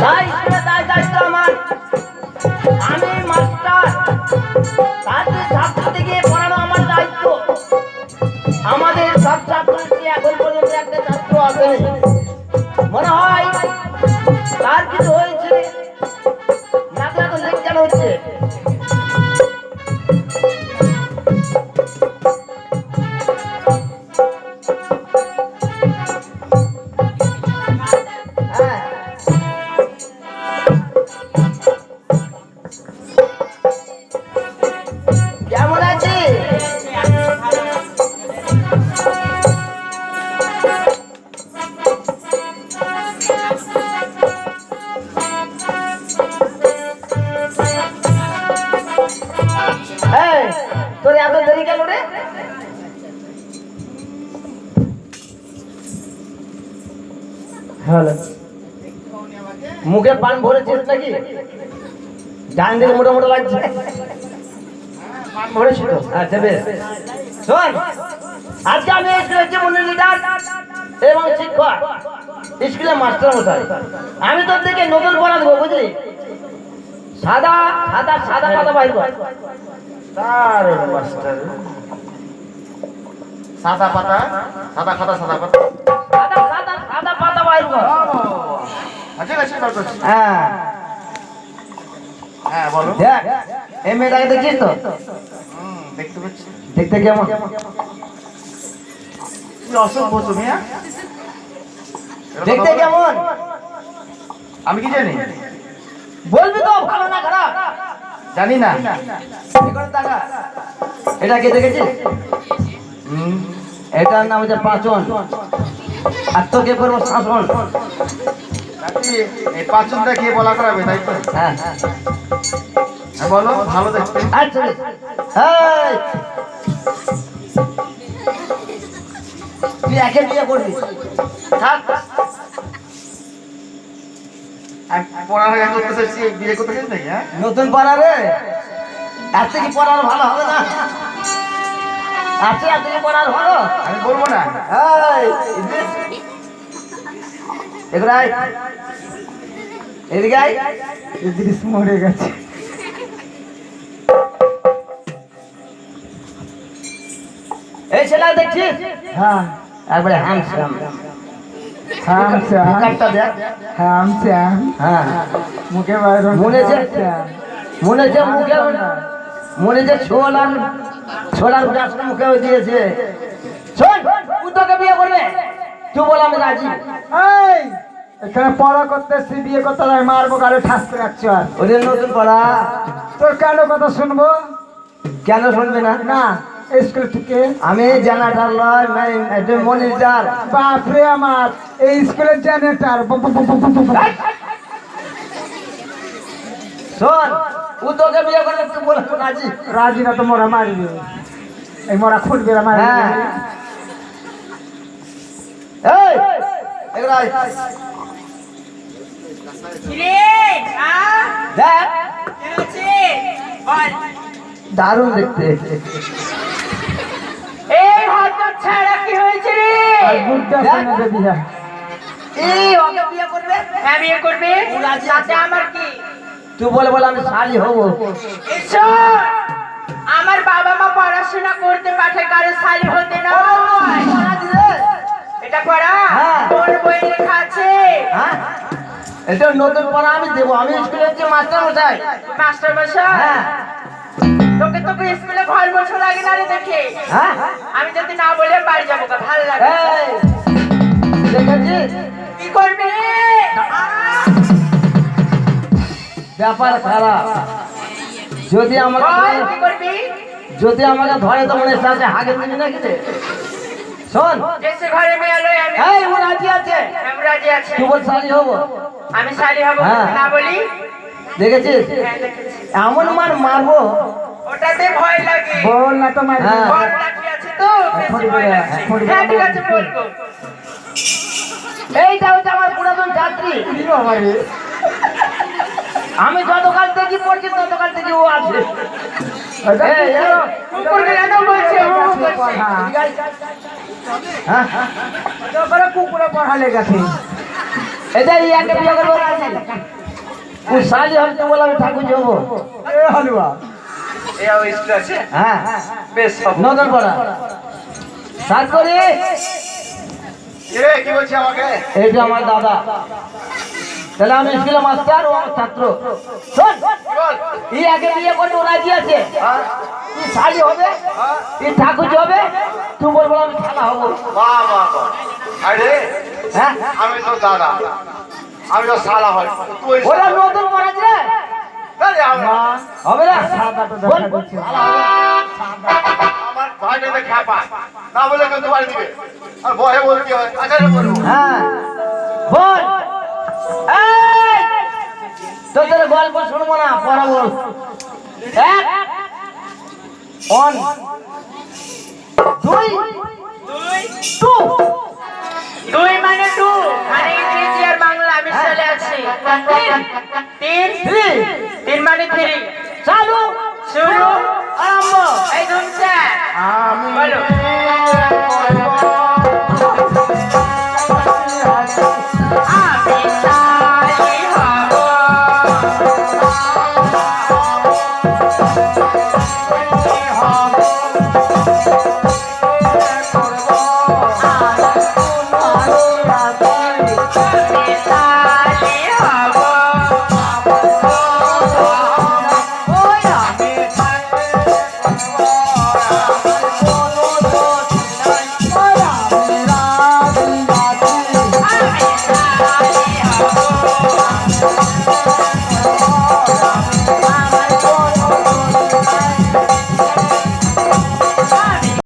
তাই তাই দায়িত্ব আমার। আমি মাস্টার তাদের ছাত্রীকে পড়ানো হ্যালো মুখে পান ভরেছিস নাকি? ডান দিকে মোটা মোটা লাগছে। আচ্ছা বেশ। আমি আমি তোর থেকে নতুন পড়া দেবো, বুঝলি? সাদা সাদা সাদা পাতা তার মাস্টার। সাদা পাতা, সাদা খাতা সাদা পাতা। সাদা আচ্ছা আচ্ছা করছি হ্যাঁ। হ্যাঁ বলো। দেখ এই মেয়েটাকে দেখিস তো? হুম, দেখতে কেমন? কি অসভ্য তুমি? দেখতে কেমন? আমি কি জানি? বলবি তো ভালো না খারাপ? জানি না। এটা কে দেখেছিস? হুম, এটার নাম হচ্ছে পাচন। আর তোকে করব শাসন নাকি এই পাঁচনটা খেয়ে বলা করাবে তাই তো? হ্যাঁ। হ্যাঁ, বলো ভালো দেখতে। আচ্ছা বেশ। তুই একে বিয়ে করবি থাক হ্যাঁ? নতুন পড়া রে। এর থেকে পড়ার ভালো হবে না। আছে এর থেকে পড়ার ভালো আমি বলব না। এগুলো এদিকে ইদ্রিস মরে গেছে। এই ছেলে দেখছিস? হ্যাঁ। একবারে দেখ। হ্যাঁ। মুখে বাইর মনে যে মনে যে মুখে মনে যে ছোল ছোলার গাছ মুখে দিয়েছে। শোন বিয়ে করবে? তুই বল আমি রাজি। এই এখানে পড়া করতেছি বিয়ে করতে আমি মারবো ঠাসতে রাখছো আর। ওদের নতুন পড়া। তোর কেন কথা শুনব? কেন শুনবে না? না স্কুল থেকে। আমি জানাটার লয় একজন মনিটার। বাপরে আমার এই স্কুলের জেনারেটার শোন ও তোকে বিয়ে করবে তুই বল রাজি। রাজি না তো মোরা মারবে। এই মোরা মারবে। হ্যাঁ। এই। দেখ। দারুণ দেখতে। এই ছাড়া কি হয়েছে রে? আর বুদ্ধা সামনে দেবি এই ওকে বিয়ে করবে? হ্যাঁ বিয়ে করবে। তাতে আমার কি তুই বলে বলে আমি শালি হব। আমার বাবা মা পড়াশোনা করতে পাঠে কারও সালি হতে নয় এটা পড়া? হ্যাঁ। বই লেখা আছে? হ্যাঁ। এটা নতুন পড়া আমি দেবো। আমি স্কুলে হচ্ছে মাস্টার মশাই মাস্টার মশাই হ্যাঁ। তোকে তোকে স্কুলে ঘর বছর লাগে না রে দেখে? হ্যাঁ। আমি যদি না বলে বাড়ি যাব ভালো লাগে কি করবি! ব্যাপার খারাপ। যদি আমাকে যদি আমাকে ধরে তো মনে সাথে হাগে দিবি নাকি রে? শোন। এসে ঘরে মেয়ে লই এই ও রাজি আছে। আমি রাজি আছি। তুই বল শালি হব? আমি শালি হব হ্যাঁ। না বলি দেখেছিস? হ্যাঁ, এমন মার মারবো। ওটাতে ভয় লাগে। বল না তো মারবে। হ্যাঁ। বল লাঠি আছে তো বেশি ভয় লাগছে। হ্যাঁ ঠিক আছে বলব। এইটা হচ্ছে আমার পুরাতন ছাত্রী আমি যতকাল থেকে পড়ছি ততকাল থেকে ও আছে এই, এই, কুকুর কেন বলছে ও বলছে হ্যাঁ কুকুরে পড়া লেগেছে এটা ইয়াকে বিয়ে করব ও শালি হবে তো বলে ঠাকুর যাব হালুয়া হ্যাঁ বেশ পড়া সাত করি আমার দাদা তাহলে আমি স্কুলে মাস্টার ও আমার ছাত্র। শোন ই আগে বিয়ে করতে রাজি আছে। হ্যাঁ। ই শালি হবে হ্যাঁ ই ঠাকুর হবে তুই বলব আমি খালা হব। বাহ বাহ বাহ। আরে হ্যাঁ? আমি তো দাদা। আমি তো সালা হয়। তুই ওরা নতুন মহারাজ রে। আরে হবে না। শালা। আমার ভাইটাতে খ্যাপা। না বলে কিন্তু বাড়ি দিবে। আর ভয়ে বলতে হয়? আচ্ছা বলব। হ্যাঁ। বল। তোদের গল্প শুনব না পড়া বল। অন দুই টু দুই মানে টু মানে ইংরেজি আর বাংলা আমি চলে আছি তিন তিন। মানে থ্রি Bye.